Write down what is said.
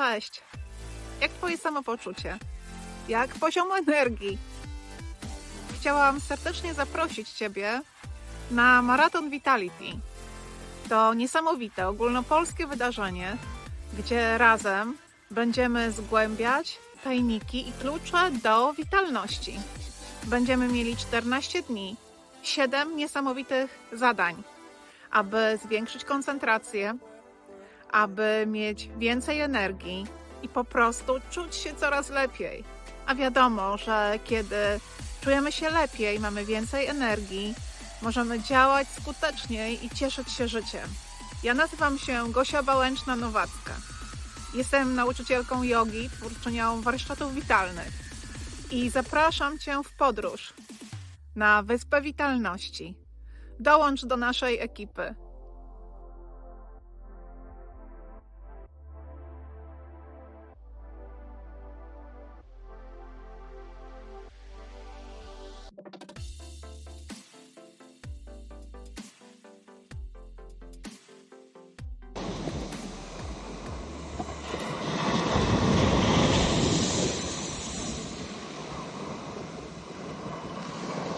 Cześć! Jak Twoje samopoczucie? Jak poziom energii? Chciałam serdecznie zaprosić Ciebie na Maraton Vitality. To niesamowite ogólnopolskie wydarzenie, gdzie razem będziemy zgłębiać tajniki i klucze do witalności. Będziemy mieli 14 dni, 7 niesamowitych zadań, aby zwiększyć koncentrację, aby mieć więcej energii i po prostu czuć się coraz lepiej. A wiadomo, że kiedy czujemy się lepiej, mamy więcej energii, możemy działać skuteczniej i cieszyć się życiem. Ja nazywam się Gosia Bałęczna-Nowacka. Jestem nauczycielką jogi, twórczynią warsztatów witalnych i zapraszam Cię w podróż na Wyspę Witalności. Dołącz do naszej ekipy.